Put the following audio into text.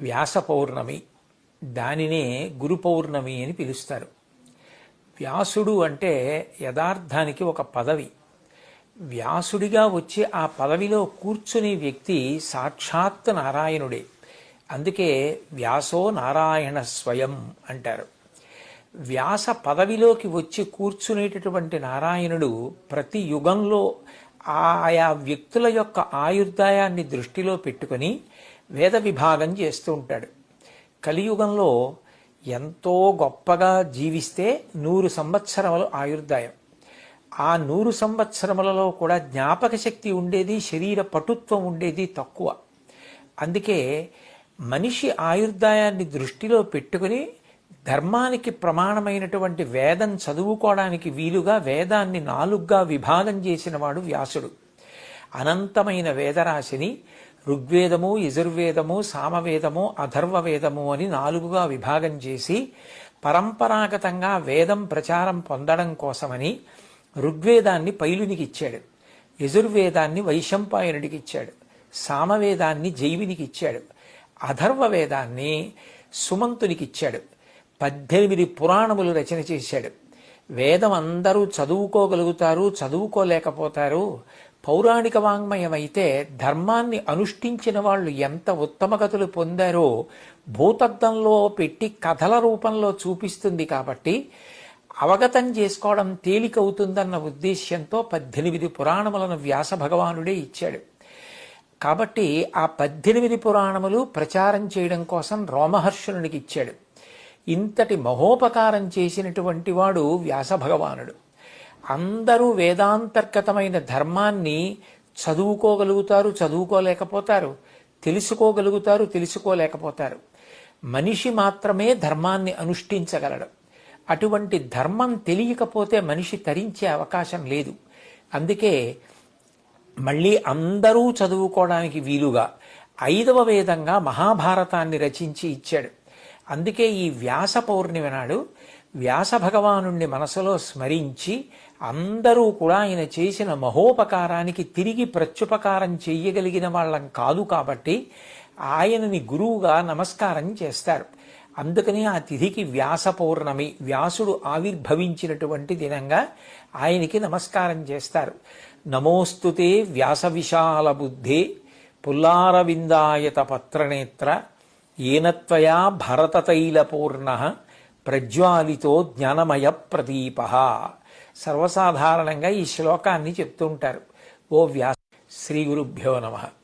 వ్యాస పౌర్ణమి దానినే గురు పౌర్ణమి అని పిలుస్తారు. వ్యాసుడు అంటే యథార్థానికి ఒక పదవి. వ్యాసుడిగా వచ్చి ఆ పదవిలో కూర్చునే వ్యక్తి సాక్షాత్ నారాయణుడే. అందుకే వ్యాసో నారాయణ స్వయం అంటారు. వ్యాస పదవిలోకి వచ్చి కూర్చునేటటువంటి నారాయణుడు ప్రతి యుగంలో ఆయా వ్యక్తుల యొక్క ఆయుర్దాయాన్ని దృష్టిలో పెట్టుకొని వేద విభాగం చేస్తూ ఉంటాడు. కలియుగంలో ఎంతో గొప్పగా జీవిస్తే నూరు సంవత్సరములు ఆయుర్దాయం. ఆ నూరు సంవత్సరములలో కూడా జ్ఞాపక శక్తి ఉండేది శరీర పటుత్వం ఉండేది తక్కువ. అందుకే మనిషి ఆయుర్దాయాన్ని దృష్టిలో పెట్టుకుని ధర్మానికి ప్రమాణమైనటువంటి వేదం చదువుకోవడానికి వీలుగా వేదాన్ని నాలుగుగా విభాగం చేసినవాడు వ్యాసుడు. అనంతమైన వేదరాశిని ఋగ్వేదము యజుర్వేదము సామవేదము అధర్వవేదము అని నాలుగుగా విభాగం చేసి పరంపరాగతంగా వేదం ప్రచారం పొందడం కోసమని ఋగ్వేదాన్ని పైలునికి ఇచ్చాడు. యజుర్వేదాన్ని వైశంపాయనుడికి ఇచ్చాడు. సామవేదాన్ని జైవినికి ఇచ్చాడు. అధర్వవేదాన్ని సుమంతునికి ఇచ్చాడు. పద్దెనిమిది పురాణములు రచన చేశాడు. వేదం అందరూ చదువుకోగలుగుతారు చదువుకోలేకపోతారు. పౌరాణిక వాంగ్మయం అయితే ధర్మాన్ని అనుష్ఠించిన వాళ్ళు ఎంత ఉత్తమగతులు పొందారో భూతద్దంలో పెట్టి కథల రూపంలో చూపిస్తుంది కాబట్టి అవగతం చేసుకోవడం తేలికవుతుందన్న ఉద్దేశ్యంతో పద్దెనిమిది పురాణములను వ్యాస భగవానుడే ఇచ్చాడు. కాబట్టి ఆ పద్దెనిమిది పురాణములు ప్రచారం చేయడం కోసం రోమహర్షునికి ఇచ్చాడు. ఇంతటి మహోపకారం చేసినటువంటి వాడు వ్యాస భగవానుడు. అందరూ వేదాంతర్గతమైన ధర్మాన్ని చదువుకోగలుగుతారు చదువుకోలేకపోతారు తెలుసుకోగలుగుతారు తెలుసుకోలేకపోతారు. మనిషి మాత్రమే ధర్మాన్ని అనుష్ఠించగలడు. అటువంటి ధర్మం తెలియకపోతే మనిషి తరించే అవకాశం లేదు. అందుకే మళ్ళీ అందరూ చదువుకోవడానికి వీలుగా ఐదవ వేదంగా మహాభారతాన్ని రచించి ఇచ్చాడు. అందుకే ఈ వ్యాస పౌర్ణమి నాడు వ్యాస భగవాను మనసులో స్మరించి అందరూ కూడా ఆయన చేసిన మహోపకారానికి తిరిగి ప్రత్యుపకారం చెయ్యగలిగిన వాళ్ళం కాదు కాబట్టి ఆయనని గురువుగా నమస్కారం చేస్తారు. అందుకని ఆ తిథికి వ్యాస పౌర్ణమి వ్యాసుడు ఆవిర్భవించినటువంటి దినంగా ఆయనకి నమస్కారం చేస్తారు. నమోస్తుతే వ్యాస విశాల బుద్ధి పుల్లారవిందాయత పత్రనేత్ర ఏనత్వయా భరతతైలపూర్ణ ప్రజ్వాలితో జ్ఞానమయ ప్రదీప. సర్వసాధారణంగా ఈ శ్లోకాన్ని చెప్తుంటారు. ఓ వ్యాస శ్రీ గురుభ్యో నమః.